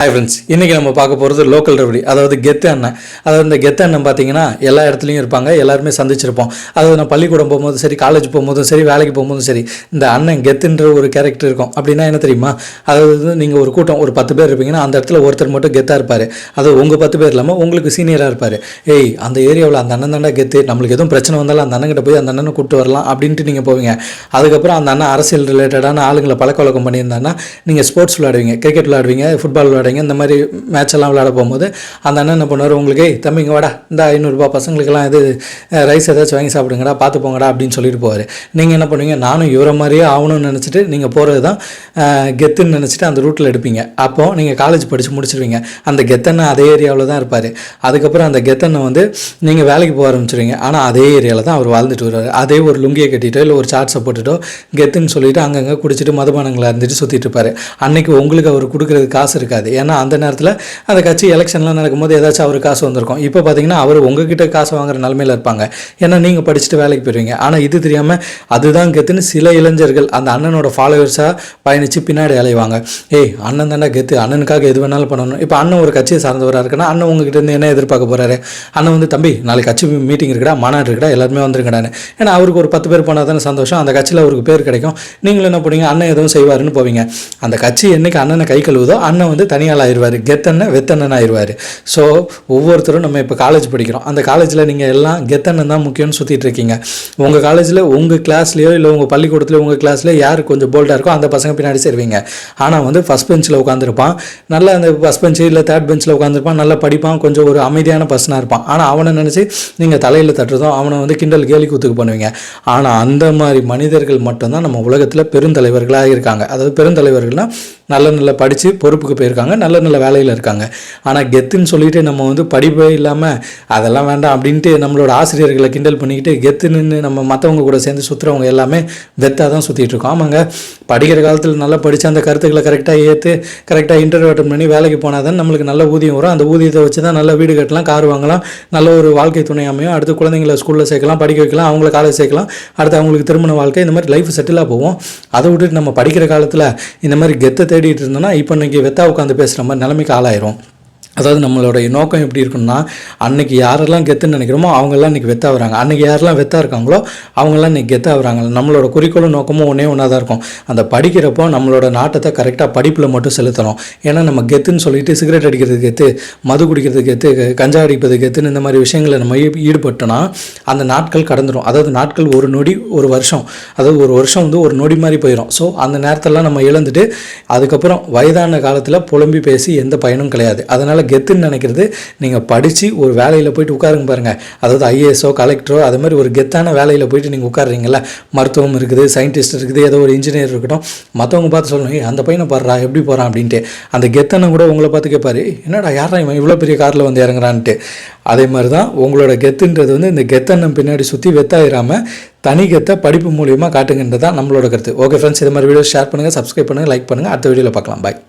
Hi friends இன்றைக்கி நம்ம பார்க்க போகிறது லோக்கல் ரெவடி அதாவது கெத்து அண்ணன். அதாவது இந்த கெத்து அண்ணன் பார்த்தீங்கன்னா எல்லா இடத்துலையும் இருப்பாங்க எல்லாருமே சந்திச்சிருப்போம். அதாவது நான் பள்ளிக்கூடம் போகும்போது சரி காலேஜ் போகும்போதும் சரி வேலைக்கு போகும்போதும் சரி இந்த அண்ணன் கெத்துன்ற ஒரு கேரக்டர் இருக்கும். அப்படின்னா என்ன தெரியுமா? அதாவது நீங்கள் ஒரு கூட்டம் ஒரு பத்து பேர் இருப்பீங்கன்னா அந்த இடத்துல ஒருத்தர் மட்டும் கெத்தாக இருப்பார். அது உங்கள் பத்து பேர் இல்லாமல் உங்களுக்கு சீனியராக இருப்பார். ஏய் அந்த ஏரியாவில் அந்த அண்ணன் தாண்டா கெத்து. நம்மளுக்கு எதுவும் பிரச்சனை வந்தாலும் அந்த அண்ணன்கிட்ட போய் அந்த அண்ணனை கூப்பிட்டு வரலாம் அப்படின்ட்டு நீங்கள் போவீங்க. அதுக்கப்புறம் அந்த அண்ணன் அரசியல் ரிலேட்டடான ஆளுங்களை பழக்க வழக்கம் பண்ணியிருந்தாங்கன்னா நீங்கள் ஸ்போர்ட்ஸ் விளையாடுவீங்க கிரிக்கெட் விளையாடுவீங்க ஃபுட்பால் விளையாடுவீங்க. இந்த மாதிரி மேட்ச் எல்லாம் விளையாட போகும்போது அந்த அண்ணன் என்ன பண்ணுவார்? உங்களுக்கு "ஏய், தம்பி இங்கே வாடா. இந்த ஐநூறுரூபா பசங்களுக்கெல்லாம் இது ரைஸ் ஏதாச்சும் வாங்கி சாப்பிடுங்கடா பார்த்து போங்கடா அப்படின்னு சொல்லிட்டு போவார். நீங்கள் என்ன பண்ணுவீங்க? நானும் இவரை மாதிரியே ஆகணும்னு நினச்சிட்டு நீங்கள் போகிறது தான் கெத்துன்னு நினச்சிட்டு அந்த ரூட்டில் எடுப்பீங்க. அப்போது நீங்கள் காலேஜ் படித்து முடிச்சிருவீங்க. அந்த கெத்தண்ணன் அதே ஏரியாவில் தான் இருப்பார். அதுக்கப்புறம் அந்த கெத்தண்ணை வந்து நீங்கள் வேலைக்கு போக ஆரம்பிச்சிருவீங்க. ஆனால் அதே ஏரியாவில் தான் அவர் வாழ்ந்துட்டு வருவார். அதே ஒரு லுங்கியை கட்டிட்டோ இல்லை ஒரு சாட்ஸை போட்டுட்டோ கெத்துன்னு சொல்லிட்டு அங்கங்கே குடிச்சிட்டு மதுபானங்களை இருந்துட்டு சுற்றிட்டு இருப்பார். அன்னைக்கு உங்களுக்கு அவர் கொடுக்குறது காசு இருக்காது. ஏன்னா அந்த நேரத்தில் அந்த கட்சி எலெக்ஷன்லாம் நடக்கும்போது ஏதாச்சும் அவர் காசு வந்திருக்கும். இப்போ பார்த்தீங்கன்னா அவர் உங்ககிட்ட காசு வாங்குற நிலமையில இருப்பாங்க. ஏன்னா நீங்கள் படிச்சுட்டு வேலைக்கு போயிருவீங்க. ஆனால் இது தெரியாமல் அதுதான் கெத்துன்னு சில இளைஞர்கள் அந்த அண்ணனோட ஃபாலோவர்ஸாக பயணித்து பின்னாடி அலைவாங்க. ஏய் அண்ணன் தாண்டா கெத்து. அண்ணனுக்காக எது வேணாலும் பண்ணணும். இப்போ அண்ணன் ஒரு கட்சியை சார்ந்தவராக இருக்குன்னா அண்ணன் உங்ககிட்ட இருந்து என்ன எதிர்பார்க்க போகிறாரு அண்ணன் வந்து தம்பி நாளைக்கு கட்சி மீட்டிங் இருக்குடா மாநாடு இருக்குடா எல்லாருமே வந்துருங்கடான்னு ஏன்னா அவருக்கு ஒரு பத்து பேர் போனால் தானே சந்தோஷம். அந்த கட்சியில் அவருக்கு பேர் கிடைக்கும். நீங்களும் என்ன பண்ணுவீங்க? அண்ணன் எதுவும் செய்வாருன்னு போவீங்க. அந்த கட்சி என்னைக்கு அண்ணனை கை கழுவுதோ அண்ணன் வந்து தனியாக தனியால் ஆயிடுவார் கெத்தனை வெத்தண்ணன் ஆயிடுவார் ஸோ ஒவ்வொருத்தரும் நம்ம இப்போ காலேஜ் படிக்கிறோம். அந்த காலேஜில் நீங்கள் எல்லாம் கெத்தண்ணன் தான் முக்கியம்னு சுற்றிட்டு இருக்கீங்க. உங்கள் காலேஜில் உங்கள் கிளாஸ்லேயோ இல்லை உங்கள் பள்ளிக்கூடத்துலையோ உங்கள் கிளாஸ்லேயோ யார் கொஞ்சம் போல்டாக இருக்கோ அந்த பசங்க பின்னாடி சேருவீங்க. ஆனால் வந்து ஃபஸ்ட் பெஞ்சில் உட்காந்துருப்பான் நல்லா அந்த ஃபஸ்ட் பெஞ்சு இல்லை தேர்ட் பெஞ்சில் உட்காந்துருப்பான் நல்லா படிப்பான். கொஞ்சம் ஒரு அமைதியான பர்சனாக இருப்பான். ஆனால் அவனை நினச்சி நீங்கள் தலையில் தட்டுறதும் அவனை வந்து கிண்டல் கேலி கூத்துக்கு பண்ணுவீங்க. ஆனால் அந்த மாதிரி மனிதர்கள் மட்டும்தான் நம்ம உலகத்தில் பெருந்தலைவர்களாக இருக்காங்க அதாவது பெருந்தலைவர்கள்னால் நல்ல நல்ல படித்து பொறுப்புக்கு போயிருக்காங்க. நல்ல நல்ல வேலையில் இருக்காங்க. ஆனால் கெத்துன்னு சொல்லிட்டு நம்ம வந்து படிப்பே இல்லாமல் அதெல்லாம் வேண்டாம் அப்படின்ட்டு நம்மளோட ஆசிரியர்களை கிண்டல் பண்ணிக்கிட்டு கெத்துன்னு நம்ம மற்றவங்க கூட சேர்ந்து சுற்றுறவங்க எல்லாமே வெத்தாக தான் சுற்றிட்டு இருக்கோம். ஆமாங்க படிக்கிற காலத்தில் நல்லா படித்து அந்த கருத்துக்களை கரெக்டாக ஏற்று கரெக்டாக இன்டர்வியூ அட்டன் பண்ணி வேலைக்கு போனால் தான் நம்மளுக்கு நல்ல ஊதியம் வரும். அந்த ஊதியத்தை வச்சு தான் நல்ல வீடு கட்டலாம் கார் வாங்கலாம் நல்ல ஒரு வாழ்க்கை துணை அமையும். அடுத்து குழந்தைங்களை ஸ்கூலில் சேர்க்கலாம் படிக்க வைக்கலாம் அவங்கள காலேஜ் சேர்க்கலாம். அடுத்து அவங்களுக்கு திருமண வாழ்க்கை இந்த மாதிரி லைஃப் செட்டிலாக போவோம் அதை விட்டுட்டு நம்ம படிக்கிற காலத்தில் இந்த மாதிரி கெத்தை தேடிட்டு இருந்தோம்னா இப்போ இன்றைக்கி வெத்தா உட்காந்து பேசுகிற மாதிரி நிலைமைக்கு ஆளாயிரும். அதாவது நம்மளுடைய நோக்கம் எப்படி இருக்குன்னா அன்னைக்கு யாரெல்லாம் கெத்துன்னு நினைக்கிறோமோ அவங்கெல்லாம் இன்றைக்கி வெத்தாக வராங்க. அன்றைக்கி யாரெல்லாம் வெத்தாக இருக்காங்களோ அவங்கெல்லாம் இன்னைக்கு கெத்தாக வராங்க. நம்மளோட குறிக்கோளும் நோக்கமும் ஒன்றே ஒன்றா தான் இருக்கும். அந்த படிக்கிறப்போ நம்மளோட நாட்டத்தை கரெக்டாக படிப்பில் மட்டும் செலுத்தணும். ஏன்னா நம்ம கெத்துன்னு சொல்லிட்டு சிகரெட் அடிக்கிறது கெத்து மது குடிக்கிறது கெத்து கஞ்சா அடிப்பது கெத்துன்னு இந்த மாதிரி விஷயங்களை நம்ம ஈ- ஈடுபட்டோன்னா அந்த நாட்கள் கடந்துடும் அதாவது நாட்கள் ஒரு நொடி ஒரு வருஷம். அதாவது ஒரு வருஷம் வந்து ஒரு நொடி மாதிரி போயிடும் ஸோ அந்த நேரத்தெல்லாம் நம்ம இழந்துட்டு அதுக்கப்புறம் வயதான காலத்தில் புலம்பி பேசி எந்த பயனும் கிடையாது. அதனால் அதனால் கெத்துன்னு நினைக்கிறது. நீங்கள் படித்து ஒரு வேலையில் போயிட்டு உட்காருங்க பாருங்கள் அதாவது ஐஏஎஸோ கலெக்டரோ அது மாதிரி ஒரு கெத்தான வேலையில் போயிட்டு நீங்கள் உட்காருறீங்களா மருத்துவம் இருக்குது சயின்டிஸ்ட் இருக்குது ஏதோ ஒரு இன்ஜினியர் இருக்கட்டும். மற்றவங்க பார்த்து சொல்லணும் அந்த பையனை பாடுறா எப்படி போகிறான் அப்படின்ட்டு. அந்த கெத்தனை கூட உங்களை பார்த்து கேட்பார் என்னடா யாரா இவன்? இவ்வளோ பெரிய காரில் வந்து இறங்குறான்ட்டு. அதே மாதிரி தான் உங்களோட கெத்துன்றது வந்து இந்த கெத்தன்னம் பின்னாடி சுற்றி வெத்தாயிராமல் தனி கெத்தை படிப்பு மூலியமாக காட்டுங்கன்றது தான் நம்மளோட கருத்து. ஓகே ஃப்ரெண்ட்ஸ் இது மாதிரி வீடியோ ஷேர் பண்ணுங்கள் சப்ஸ்கிரைப் பண்ணுங்கள் லைக் பண்ணுங்கள் அடுத்த வீடியோவில் பார்க்கலாம். பாய்